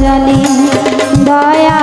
জানি দয়া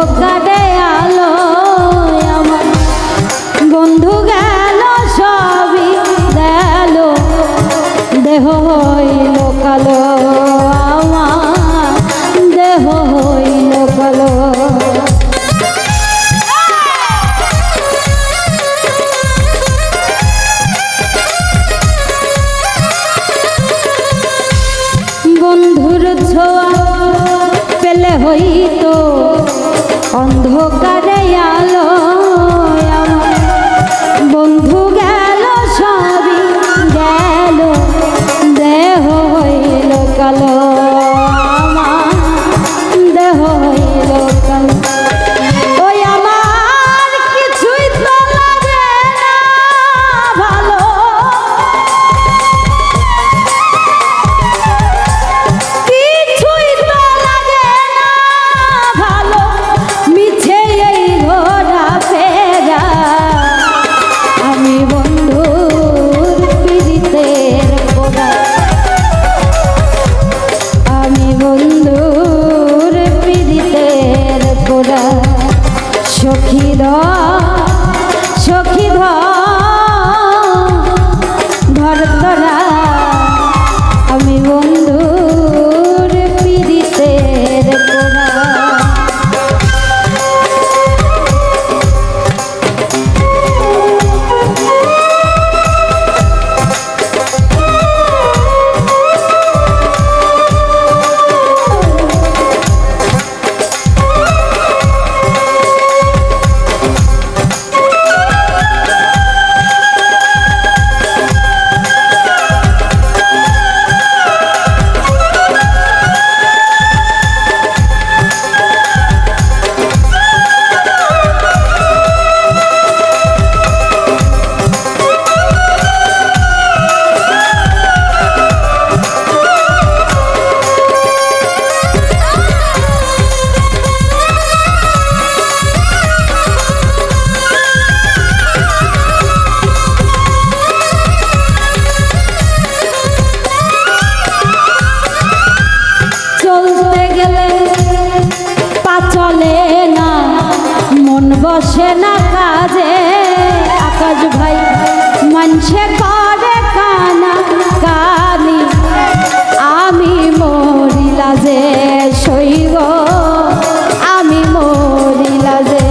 Бога বসে না কাজে। আকাশ ভাই মানছে করে কানা কানি। আমি মরিলা যে সইব আমি মরিলা যে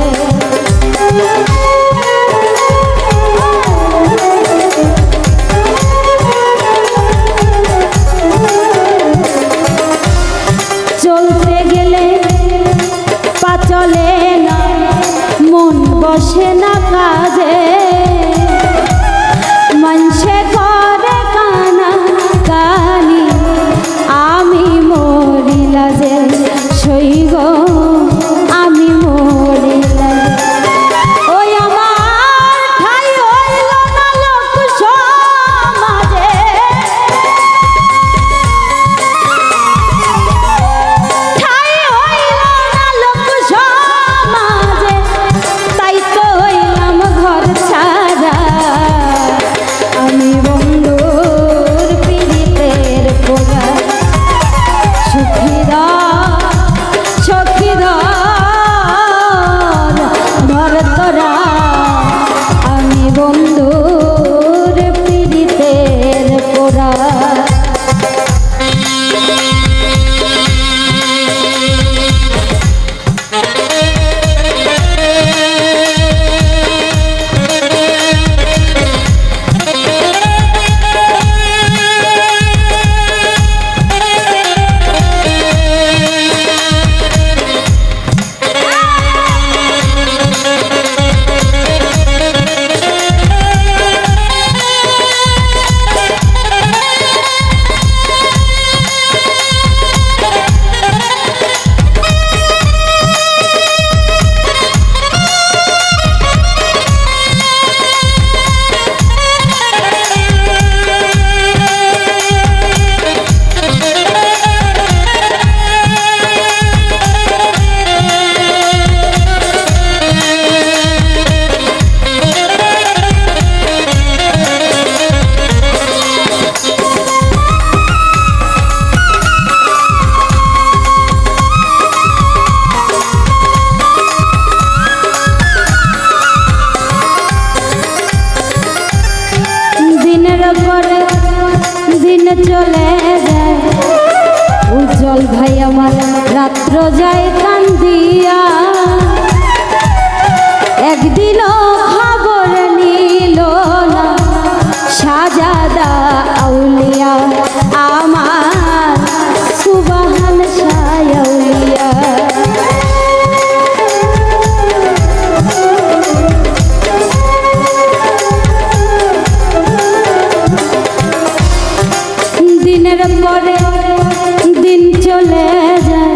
চলে যায়।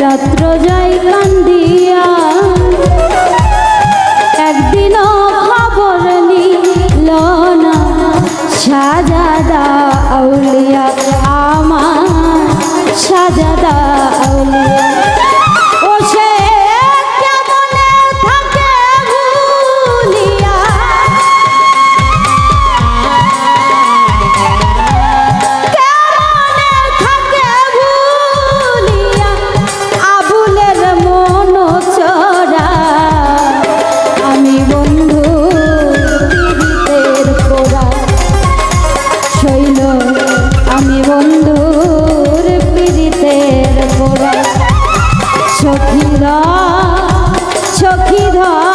রাত্র যায় কান্দিয়া। সখীরা ধর।